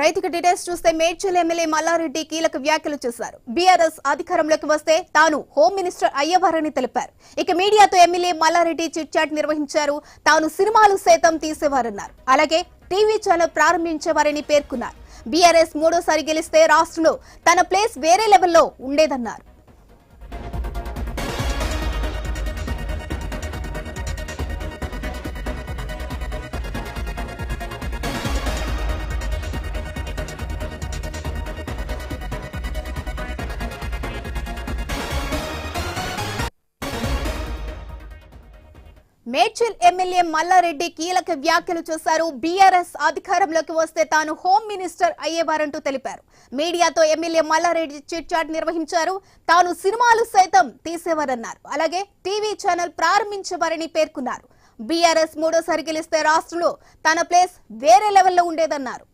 రైతుకు డీటెయిల్స్ చూస్తే మేడ్చల్ ఎమ్మెల్యే మల్లారెడ్డి కీలక వ్యాఖ్యలు చేశారు. బీఆర్ఎస్ అధికారంలోకి వస్తే తాను హోమ్ మినిస్టర్ అయ్యేవారని తెలిపారు. ఇక మీడియాతో ఎమ్మెల్యే మల్లారెడ్డి చిట్ చాట్ నిర్వహించారు. తాను సినిమాలు సైతం తీసేవారన్నారు. అలాగే టీవీ ఛానల్ ప్రారంభించేవారని పేర్కొన్నారు. బీఆర్ఎస్ మూడోసారి గెలిస్తే రాష్ట్రంలో తన ప్లేస్ వేరే లెవెల్లో ఉండేదన్నారు. మేడ్చల్ ఎమ్మెల్యే మల్లారెడ్డి కీలక వ్యాఖ్యలు చేశారు. బీఆర్ఎస్ అధికారంలోకి వస్తే తాను హోమ్ మినిస్టర్ అయ్యేవారంటూ తెలిపారు. మీడియాతో ఎమ్మెల్యే మల్లారెడ్డి చిట్చాట్ నిర్వహించారు. తాను సినిమాలు సైతం తీసేవారన్నారు. అలాగే టీవీ ఛానల్ ప్రారంభించేవారని పేర్కొన్నారు. బీఆర్ఎస్ మూడోసారి గెలిస్తే రాష్ట్రంలో తన ప్లేస్ వేరే లెవెల్లో ఉండేదన్నారు.